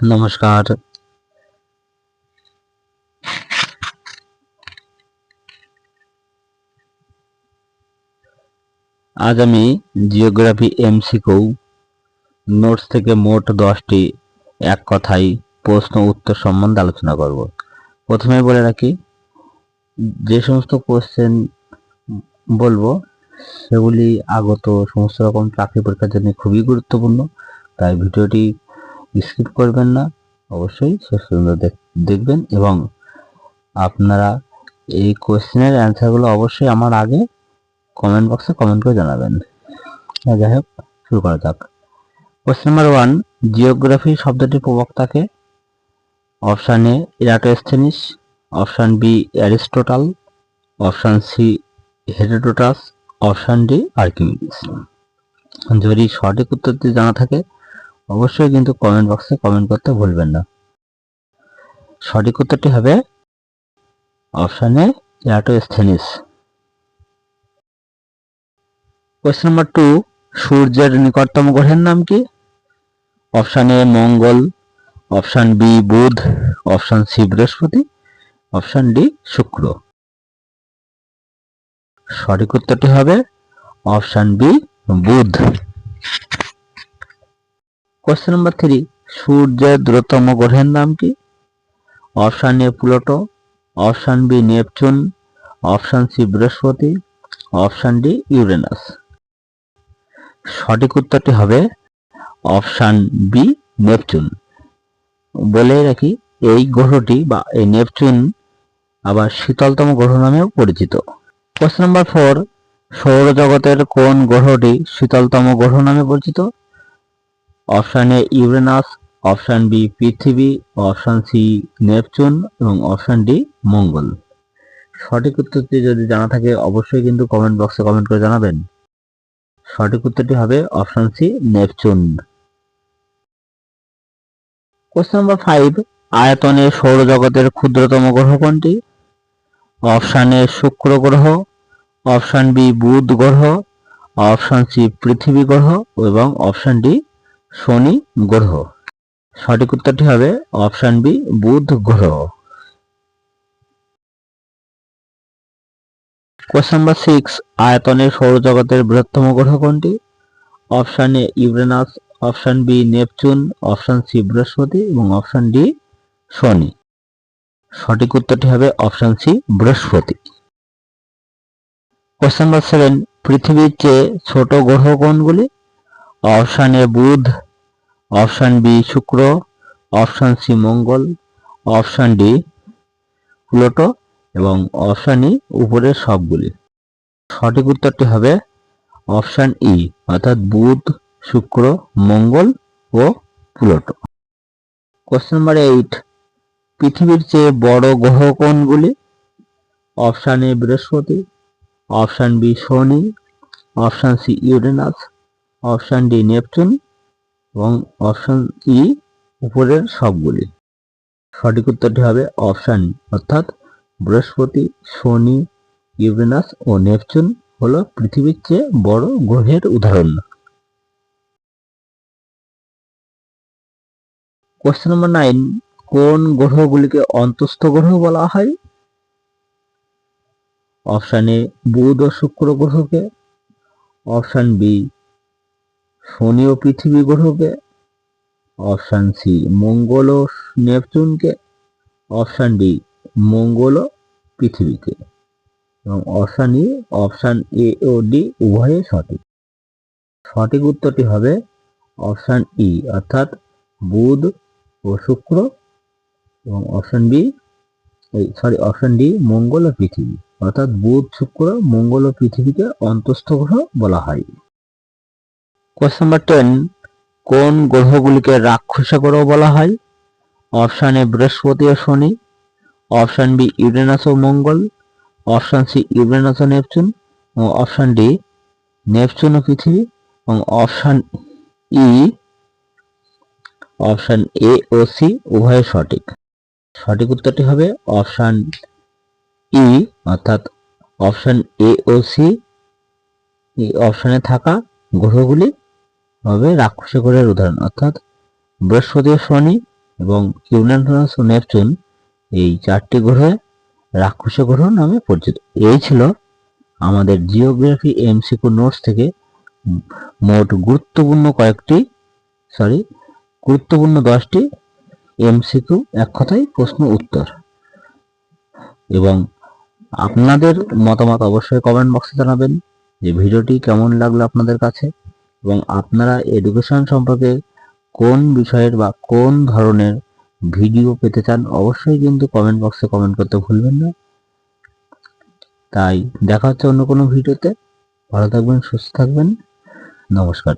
নমস্কার। আজ আমি জিওগ্রাফি এমসিকিউ, নোটস থেকে মোট দশটি এক কথায় প্রশ্ন উত্তর সম্বন্ধে আলোচনা করব। প্রথমে বলে রাখি, যে সমস্ত কোশ্চেন বলব, সেগুলি আগত সমস্ত রকম চাকরি পরীক্ষার জন্য খুবই গুরুত্বপূর্ণ, তাই ভিডিওটি স্কিপ করবেন না। অবশ্যই শেষ পর্যন্ত দেখ- দেখবেন এবং আপনারা এই কোশ্চেনের অ্যান্সারগুলো অবশ্যই আমার আগে কমেন্ট বক্সে কমেন্ট করে জানাবেন। হ্যাঁ, যাই হোক শুরু করা যাক। কোশ্চেন নাম্বার ওয়ান জিওগ্রাফি শব্দটির প্রবক্তাকে option A Eratosthenes option B Aristotle option C Herodotus option D Archimedes যদি সঠিক উত্তরটি জানা থাকে অবশ্যই কিন্তু কমেন্ট বক্সে কমেন্ট করতে ভুলবেন না। সঠিক উত্তরটি হবে অপশানে এরাটোস্থেনিস কোয়েশ্চেন নাম্বার টু সূর্যের নিকটতম গ্রহের নাম কি? অপশান এ মঙ্গল অপশান বি বুধ অপশান সি বৃহস্পতি অপশান ডি শুক্র। সঠিক উত্তরটি হবে অপশান বি বুধ। কোশ্চেন নাম্বার থ্রি সূর্যের দ্রুততম গ্রহের নাম কি? Option A Pluto option B Neptune option C বৃহস্পতি. অপশান ডি ইউরেনাস সঠিক উত্তরটি হবে অপশান বি নেপচুন বলে রাখি, এই গ্রহটি বা এই নেপচুন আবার শীতলতম গ্রহ নামেও পরিচিত। কোশ্চেন নাম্বার ফোর সৌরজগতের কোন গ্রহটি শীতলতম গ্রহ নামে পরিচিত? Option A Uranus, option B পৃথিবী, অপশান সি নেপচুন এবং অপশান ডি মঙ্গল। সঠিক উত্তরটি যদি জানা থাকে, অবশ্যই কিন্তু কমেন্ট বক্সে কমেন্ট করে জানাবেন। সঠিক উত্তরটি হবে option C Neptune. Question number five আয়তনে সৌরজগতের ক্ষুদ্রতম গ্রহ কোনটি? অপশান এ শুক্র গ্রহ, অপশান বি বুধ গ্রহ, অপশান সি পৃথিবী গ্রহ এবং অপশান ডি শনি গ্রহ। সঠিক উত্তরটি হবে অপশান বি, বুধ গ্রহ। কোশ্চেন নাম্বার সিক্স আয়তনে সৌরজগতের বৃহত্তম গ্রহ কোনটি? Option A, Uranus, option B, Neptune, option C, বৃহস্পতি, এবং অপশান ডি, শনি। সঠিক উত্তরটি হবে অপশান সি, বৃহস্পতি। কোশ্চেন নাম্বার সেভেন পৃথিবীর চেয়ে ছোট গ্রহ কোনগুলি? অপশান এ বুধ অপশান বি শুক্র অপশান সি মঙ্গল অপশান ডি প্লুটো এবং অপশান ই উপরের সবগুলি। সঠিক উত্তরটি হবে অপশান ই অর্থাৎ বুধ, শুক্র, মঙ্গল ও প্লুটো। কোশ্চেন নাম্বার এইট পৃথিবীর চেয়ে বড় গ্রহ কোনগুলি? অপশান এ বৃহস্পতি। অপশান বি শনি। Option C Uranus option D Neptune এবং অপশান ই উপরের সবগুলি। সঠিক উত্তরটি হবে অপশান অর্থাৎ বৃহস্পতি, শনি, ইউরেনাস ও নেপচুন হলো পৃথিবীর চেয়ে বড় গ্রহের উদাহরণ। কোশ্চেন নম্বর নাইন কোন গ্রহগুলিকে অন্তস্থ গ্রহ বলা হয়? অপশান এ বুধ ও শুক্র গ্রহকে। অপশান বি শনি ও পৃথিবী গ্রহকে অপশান সি মঙ্গল ও নেপচুনকে। অপশান ডি মঙ্গল ও পৃথিবীকে। এবং অপশান ই অপশান এ ও ডি উভয়ে সঠিক। সঠিক উত্তরটি হবে অপশান ই অর্থাৎ বুধ ও শুক্র। এবং option B sorry option D মঙ্গল ও পৃথিবী। অর্থাৎ বুধ, শুক্র, মঙ্গল ও পৃথিবীকে অন্তস্থ গ্রহ বলা হয়। কোয়েশ্চন নাম্বার টেন কোন গ্রহগুলিকে রাক্ষসা গ্রহ বলা হয়? অপশান এ বৃহস্পতি ও শনি। অপশান বি ইউরেনাস ও মঙ্গল। অপশান সি ইউরেনাস ও নেপচুন। ও অপশান ডি নেপচুন ও পৃথিবী। এবং অপশান ই অপশান এ ও সি উভয় সঠিক। সঠিক উত্তরটি হবে অপশান ই অর্থাৎ অপশান এ ও সি অপশানে থাকা গ্রহগুলি। হবে রাক্ষসী গ্রহের উদাহরণ। অর্থাৎ বৃহস্পতি শনি এবং ইউরেনাস ও নেপচুন এই চারটি গ্রহ রাক্ষস গ্রহ নামে পরিচিত। এই ছিল আমাদের জিওগ্রাফি এমসিকিউ নোটস থেকে মোট গুরুত্বপূর্ণ কয়েকটি, সরি, গুরুত্বপূর্ণ দশটি এমসিকিউ এক কথায় প্রশ্ন উত্তর। এবং আপনাদের মতামত অবশ্যই কমেন্ট বক্সে জানাবেন যে ভিডিওটি কেমন লাগল আপনাদের কাছে। এবং আপনারা এডুকেশন সম্পর্কে কোন বিষয়ের বা কোন ধরনের ভিডিও পেতে চান, অবশ্যই কিন্তু কমেন্ট বক্সে কমেন্ট করতে ভুলবেন না। তাই দেখা হচ্ছে অন্য কোনো ভিডিওতে ভালো থাকবেন, সুস্থ থাকবেন। নমস্কার।